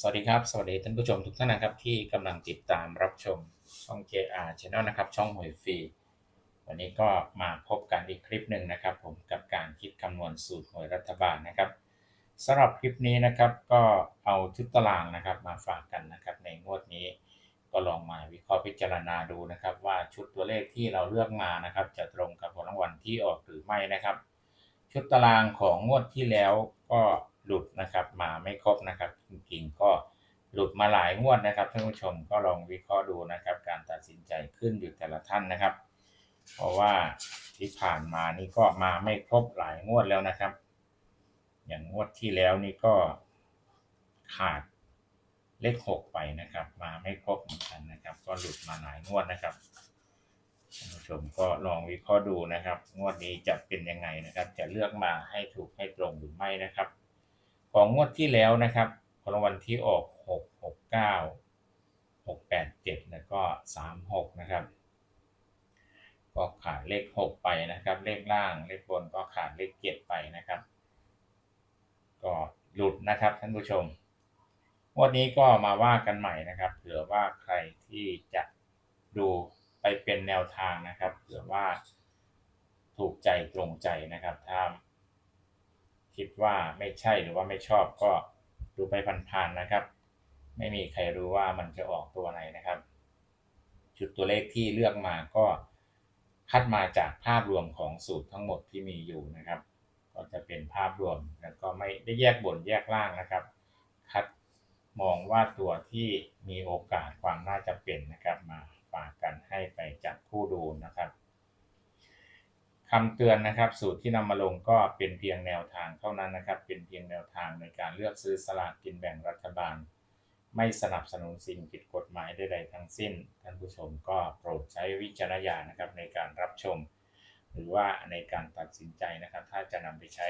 สวัสดีครับ สวัสดีท่านผู้ชมทุกท่านนะครับที่กำลังติดตามรับชมช่อง JR Channel นะครับช่องหวยฟรีวันนี้ก็มาพบกันอีกคลิปหนึ่งนะครับ ผมกับการคิดคำนวณสูตรหวยรัฐบาลนะครับสำหรับคลิปนี้นะครับก็เอาชุดตารางนะครับมาฝากกันนะครับในงวดนี้ก็ลองมาวิเคราะห์พิจารณาดูนะครับ ว่าชุดตัวเลขที่เราเลือกมานะครับ จะตรงกับผลรางวัลที่ออกหรือไม่นะครับ ชุดตารางของงวดที่แล้วก็ หลุดนะครับมาไม่ครบนะครับจริงๆก็หลุดมาหลายงวดนะครับท่านผู้ชมก็ลองวิเคราะห์ดูนะครับ การตัดสินใจขึ้นอยู่แต่ละท่านนะครับ เพราะว่าที่ผ่านมานี่ก็มาไม่ครบหลายงวดแล้วนะครับ อย่างงวดที่แล้วนี่ก็ขาดเลขหกไปนะครับ มาไม่ครบเหมือนกันนะครับ ก็หลุดมาหลายงวดนะครับท่านผู้ชมก็ลองวิเคราะห์ดูนะครับ งวดนี้จะเป็นยังไงนะครับ จะเลือกมาให้ถูกให้ตรงหรือไม่นะครับ ของงวดที่แล้วนะครับผลรางวัลที่ออกหกหกเก้าหกแปดเจ็ดแล้วก็สามหกนะครับ ก็ขาดเลขหกไปนะครับ เลขล่างเลขบนก็ขาดเลขเจ็ดไปนะครับ ก็หลุดนะครับท่านผู้ชมงวันนี้ก็มาว่ากันใหม่นะครับ เผื่อว่าใครที่จะดูไปเป็นแนวทางนะครับ เผื่อว่าถูกใจตรงใจนะครับถ้า คิดว่าไม่ใช่หรือว่าไม่ชอบก็ดูไปพันๆนะครับ ไม่มีใครรู้ว่ามันจะออกตัวไหนนะครับ จุดตัวเลขที่เลือกมาก็คัดมาจากภาพรวมของสูตรทั้งหมดที่มีอยู่นะครับ ก็จะเป็นภาพรวมแล้วก็ไม่ได้แยกบนแยกล่างนะครับ คัดมองว่าตัวที่มีโอกาสความน่าจะเป็นนะครับมาฝากกันให้ไปจับผู้ดูนะครับ คำเตือนนะครับ สูตรที่นำมาลงก็เป็นเพียงแนวทางเท่านั้นนะครับ เป็นเพียงแนวทางในการเลือกซื้อสลากกินแบ่งรัฐบาล ไม่สนับสนุนสิ่งผิดกฎหมายใดๆทั้งสิ้น ท่านผู้ชมก็โปรดใช้วิจารณญาณนะครับในการรับชม หรือว่าในการตัดสินใจนะครับ ถ้าจะนำไปใช้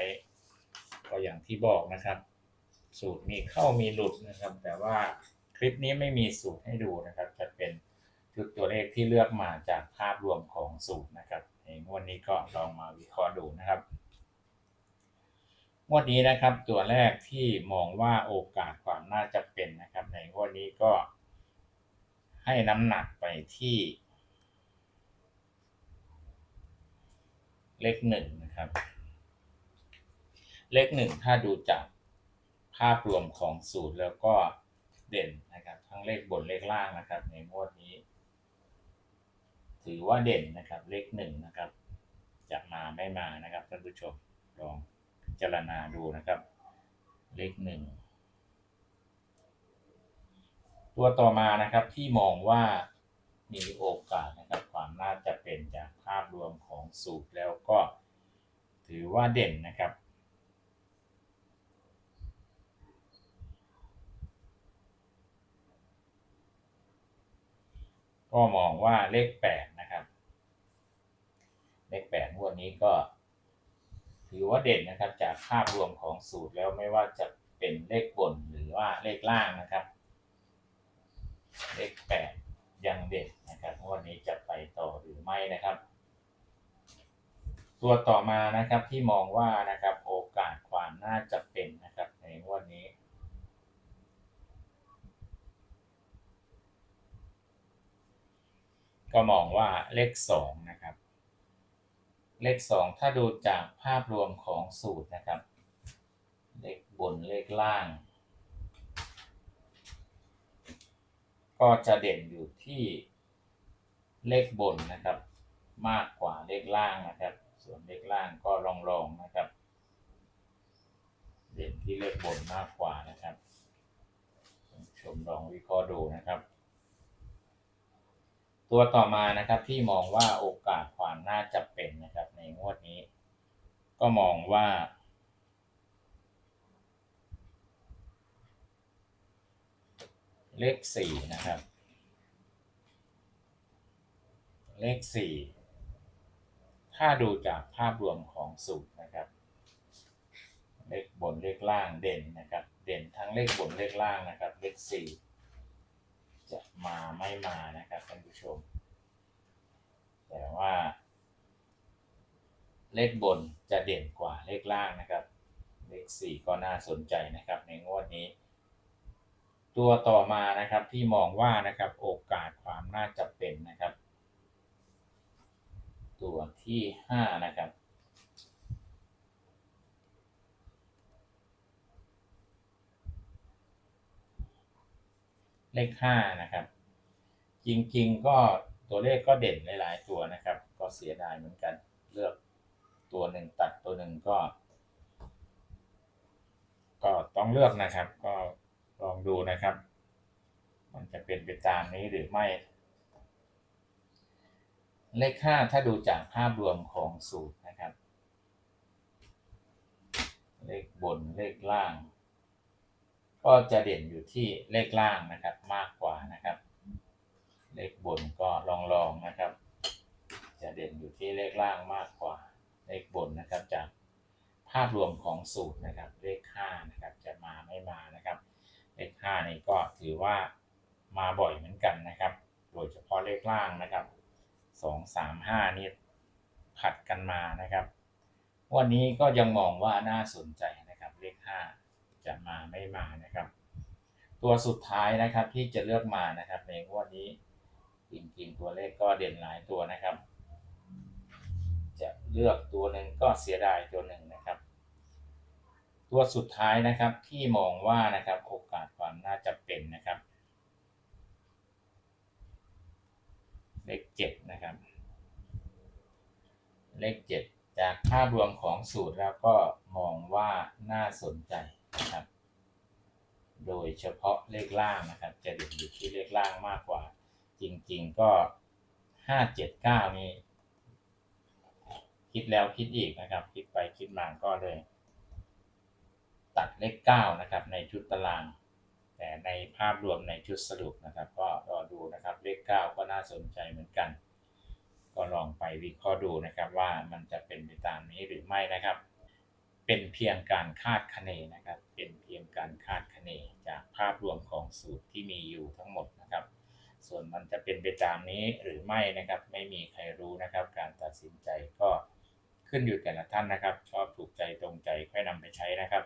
ก็อย่างที่บอกนะครับ สูตรมีเข้ามีหลุดนะครับ แต่ว่าคลิปนี้ไม่มีสูตรให้ดูนะครับ จะเป็นชุดตัวเลขที่เลือกมาจากภาพรวมของสูตร นี้ก็ลองมาวิเคราะห์ดูนะครับงวดนี้นะครับตัวแรกที่มองว่าโอกาสความน่าจะเป็นนะครับ ในงวดนี้ก็ให้น้ำหนักไปที่ เลขหนึ่งนะครับ เลขหนึ่งถ้าดูจากภาพรวมของสูตรแล้วก็เด่นนะครับ ทั้งเลขบนเลขล่างนะครับ ในงวดนี้ ถือว่าเด่นนะครับ เลขหนึ่งนะครับ จะมาไม่มานะครับท่านผู้ชมลองพิจารณาดูนะครับ เลขหนึ่งตัวต่อมานะครับที่มองว่ามีโอกาสนะครับความน่าจะเป็นจากภาพรวมของสูตรแล้วก็ถือว่าเด่นนะครับ ก็มองว่าเลข 8 นี้ก็ ถือว่าเด่นนะครับ จากภาพรวมของสูตรแล้วไม่ว่าจะเป็นเลขบนหรือว่าเลขล่างนะครับ เลขแปดยังเด่นนะครับวดนี้จะไปต่อหรือไม่นะครับ ตัวต่อมานะครับที่มองว่านะครับโอกาสความน่าจะเป็นนะครับในงวดนี้ก็มองว่าเลขสองนะครับ เลขสองถ้าดูจากภาพรวมของสูตรนะครับ เลขบนเลขล่าง ก็จะเด่นอยู่ที่เลขบนนะครับ มากกว่าเลขล่างนะครับ ส่วนเลขล่างก็รองรองๆนะครับ เด่นที่เลขบนมากกว่านะครับ ชมลองวิเคราะห์ดูนะครับตัวต่อมานะครับที่มองว่าโอกาสความน่าจะเป็นนะครับ ในงวดนี้ ก็มองว่า เลขสี่นะครับ เลขสี่ถ้าดูจากภาพรวมของสูตรนะครับ เลขบนเลขล่างเด่นนะครับ เด่นทั้งเลขบนเลขล่างนะครับ เลขสี่จะมาไม่มานะครับท่านผู้ชม แต่ว่า เลขบน จะเด่นกว่าเลขล่างนะครับ เลขสี่ก็น่าสนใจนะครับในงวดนี้ ตัวต่อมานะครับที่มองว่านะครับโอกาสความน่าจะเป็นนะครับ ตัวที่ห้านะครับเลขห้านะครับ จริงๆก็ตัวเลขก็เด่นหลาย ๆ ตัวนะครับ ก็เสียดายเหมือนกันเลือก ตัวหนึ่งตัดตัวหนึ่งก็ ก็ต้องเลือกนะครับ ก็ลองดูนะครับ มันจะเป็นไปตามนี้หรือไม่ เลขห้าถ้าดูจากภาพรวมของสูตรนะครับ เลขบนเลขล่าง ก็จะเด่นอยู่ที่เลขล่างนะครับมากกว่านะครับ เลขบนก็ลองลองๆนะครับ จะเด่นอยู่ที่เลขล่างมากกว่า เลขบนนะครับจากภาพรวมของสูตรนะครับเลขห้านะครับจะมาไม่มานะครับเลขห้านี่ก็ถือว่ามาบ่อยเหมือนกันนะครับ โดยเฉพาะเลขล่างนะครับสองสามห้านี่ผัดกันมานะครับ วันนี้ก็ยังมองว่าน่าสนใจนะครับเลขห้าจะมาไม่มานะครับ ตัวสุดท้ายนะครับที่จะเลือกมานะครับในวดนี้จริงๆตัวเลขก็เด่นหลายตัวนะครับ เลือกตัวหนึ่งก็เสียดายตัวหนึ่งนะครับ ตัวสุดท้ายนะครับที่มองว่านะครับโอกาสความน่าจะเป็นนะครับเลขเจ็ดนะครับ เลขเจ็ดจากภาพรวมของสูตรแล้วก็มองว่าน่าสนใจนะครับ โดยเฉพาะเลขล่างนะครับ จะเด่นอยู่ที่เลขล่างมากกว่า จริง ๆก็ห้าเจ็ดเก้านี่ คิดแล้วคิดอีกนะครับ คิดไปคิดมาก็เลย ตัดเลขเก้านะครับ ในชุดตาราง แต่ในภาพรวมในชุดสรุปนะครับ ก็รอดูนะครับเลขเก้าก็น่าสนใจเหมือนกัน ก็ลองไปวิเคราะห์ดูนะครับว่ามันจะเป็นไปตามนี้หรือไม่นะครับ เป็นเพียงการคาดคะเนนะครับ เป็นเพียงการคาดคะเนจากภาพรวมของสูตรที่มีอยู่ทั้งหมดนะครับส่วนมันจะเป็นไปตามนี้หรือไม่นะครับ ไม่มีใครรู้นะครับ การตัดสินใจก็ ขึ้นอยู่แต่ละท่านนะครับ ชอบถูกใจตรงใจค่อยนำไปใช้นะครับ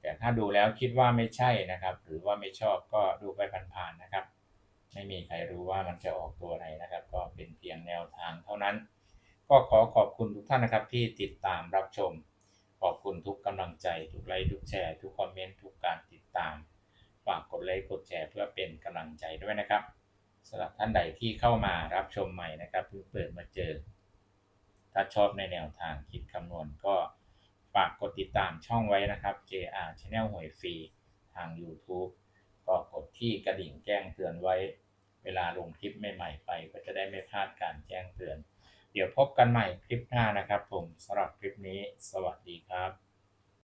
แต่ถ้าดูแล้วคิดว่าไม่ใช่นะครับ หรือว่าไม่ชอบก็ดูไปผ่านๆนะครับ ไม่มีใครรู้ว่ามันจะออกตัวไหนนะครับ ก็เป็นเพียงแนวทางเท่านั้น ก็ขอขอบคุณทุกท่านนะครับที่ติดตามรับชม ขอบคุณทุกกำลังใจ ทุกไลค์ทุกแชร์ ทุกคอมเมนต์ทุกการติดตามฝากกดไลค์กดแชร์เพื่อเป็นกำลังใจด้วยนะครับสำหรับท่านใดที่เข้ามารับชมใหม่นะครับเพิ่งเปิดมาเจอ ถ้าชอบในแนวทางคิดคำนวณก็ฝากกดติดตามช่องไว้นะครับ JR Channel หวยฟรีทาง YouTube ก็กดที่กระดิ่งแจ้งเตือนไว้ เวลาลงคลิปใหม่ๆไป ก็จะได้ไม่พลาดการแจ้งเตือน เดี๋ยวพบกันใหม่คลิปหน้านะครับผมสำหรับคลิปนี้ สวัสดีครับ